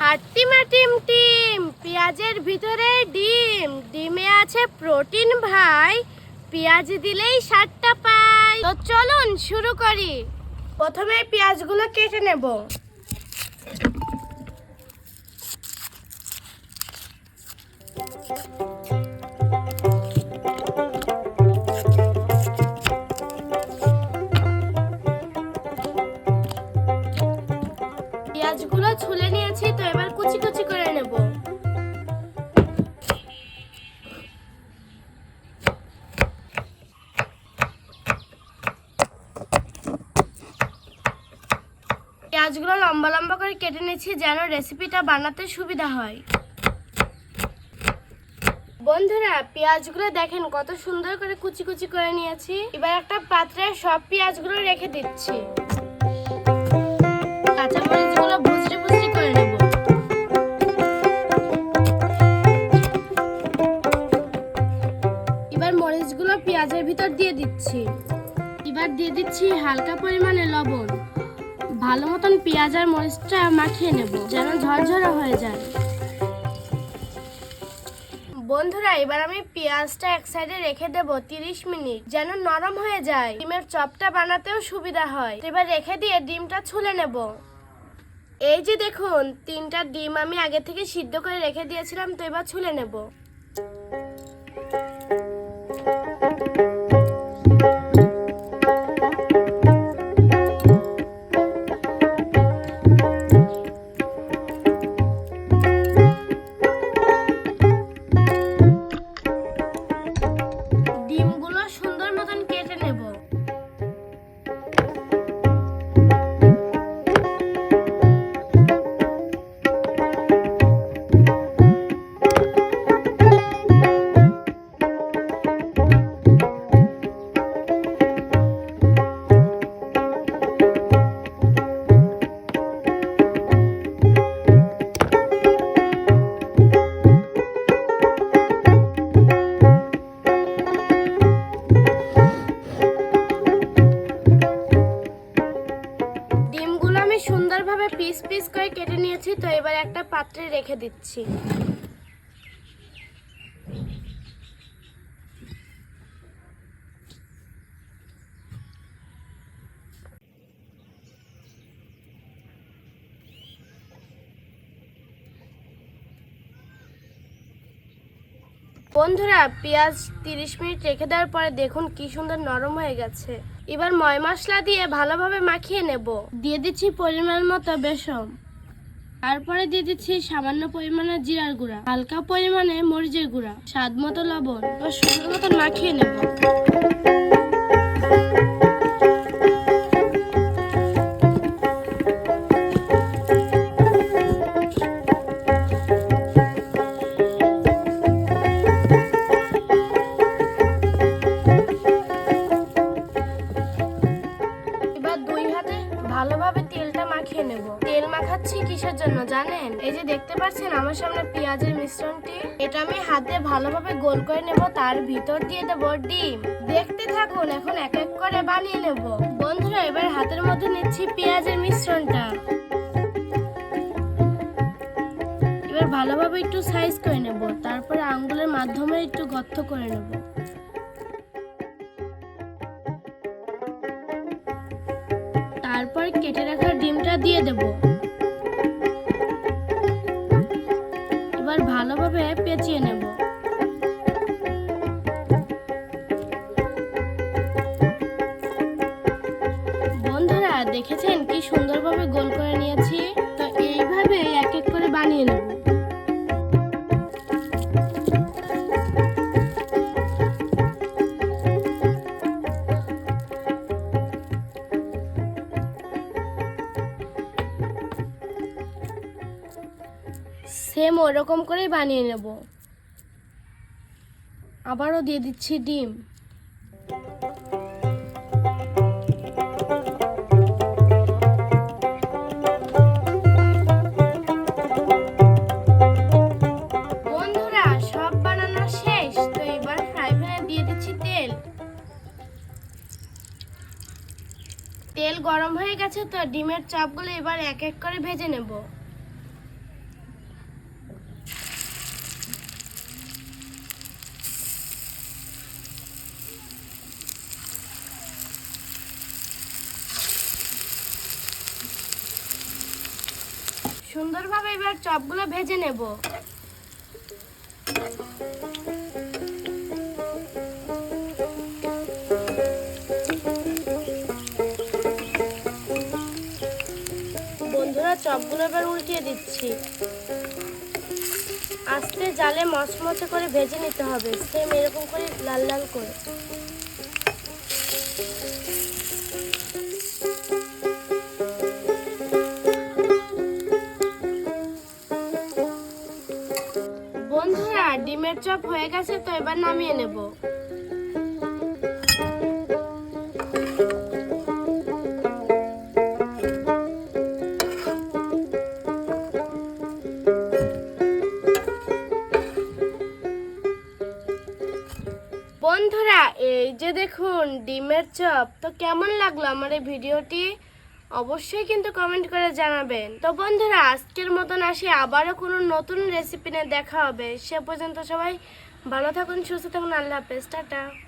হাট্টিমা team team, পেঁয়াজের ভিতরে ডিম। ডিমে আছে প্রোটিন ভাই, পেঁয়াজ দিলেই সাতটা পাই। তো চলুন শুরু করি। প্রথমে পেঁয়াজগুলো কেটে নেব। পেঁয়াজগুলো ছুলে এবার কুচি কুচি করে নেব। পেঁয়াজগুলো লম্বা লম্বা করে কেটে নিয়েছি যেন রেসিপিটা বানাতে সুবিধা হয়। বন্ধুরা, পেঁয়াজগুলো দেখেন কত সুন্দর করে কুচি কুচি করে নিয়েছি। এবার একটা পাত্রে সব পেঁয়াজগুলো রেখে দিচ্ছি। কাঁচামরিচগুলো ভুজরি ভুজরি ভালো মতন পেঁয়াজ আর মরিচটা মাখিয়ে নেব, যেন ঝরঝরে হয়ে যায়। বন্ধুরা, এবার আমি পেঁয়াজটা এক সাইডে রেখে দেব তিরিশ মিনিট, যেন নরম হয়ে যায়। ডিমের চপটা বানাতেও সুবিধা হয়। এবার রেখে দিয়ে ডিমটা ছুলে নেব। এই যে দেখুন, তিনটা ডিম আমি আগে থেকে সিদ্ধ করে রেখে দিয়েছিলাম, তো এবার ছুলে নেব। এবার একটা পাত্রে রেখে দিচ্ছি। বন্ধুরা, পেঁয়াজ তিরিশ মিনিট রেখে দেওয়ার পরে দেখুন কি সুন্দর নরম হয়ে গেছে। এবার ময় মশলা দিয়ে ভালোভাবে মাখিয়ে নেব। দিয়ে দিচ্ছি পরিমাণ মতো বেসম তারপরে দিয়ে দিচ্ছি সামান্য পরিমাণে জিরার গুঁড়া, হালকা পরিমাণে মরিচের গুঁড়া, স্বাদ মতো লবণ। ও সুন্দর মতো মাখিয়ে নেব। ভালোভাবে তেলটা মাখিয়ে নেব। তেল মাখাচ্ছি কিসের জন্য জানেন? এই যে দেখতে পাচ্ছেন আমার সামনে পেঁয়াজের মিশ্রণটি। এটা আমি হাতে ভালোভাবে গোল করে নেব, তার ভিতর দিয়ে দেব ডিম। দেখতে থাকুন, এখন এক এক করে বানিয়ে নেব। বন্ধুরা, এবার হাতের মধ্যে নিচ্ছি পেঁয়াজের মিশ্রণটা। এবার ভালোভাবে একটু সাইজ করে নেব, তারপরে আঙ্গুলের মাধ্যমে একটু গর্ত করে নেব। তারপর কেটে রাখা ডিমটা দিয়ে দেব। ভালোভাবে নেব। বন্ধুরা, দেখেছেন কি সুন্দরভাবে গোল করে নিয়েছি? তো এইভাবে এক এক করে বানিয়ে নেব। সেম ওরকম করেই বানিয়ে নেব। আবারও দিয়ে দিচ্ছি ডিম। তেল গরম হয়ে গেছে, তো ডিমের চপগুলো এবার এক এক করে ভেজে নেব। সুন্দরভাবে এবার চপগুলো ভেজে নেব। বন্ধুরা, চপগুলো এবার উল্টিয়ে দিচ্ছি। আস্তে জালে মচমচে করে ভেজে নিতে হবে, সেম এরকম করে লাল লাল করে। বন্ধুরা, ডিমের চপ হয়ে গেছে, তো এবার নামিয়ে নেব। বন্ধুরা, এই যে দেখুন, ডিমের চপ। তো কেমন লাগল আমার এই ভিডিওটি? অবশ্যই কিন্তু কমেন্ট করে জানাবেন। তো বন্ধুরা, আজকের মতন আসি। আবারও কোনো নতুন রেসিপি নিয়ে দেখা হবে। সে পর্যন্ত সবাই ভালো থাকুন, সুস্থ থাকুন। আল্লাহ হাফেজ। টাটা।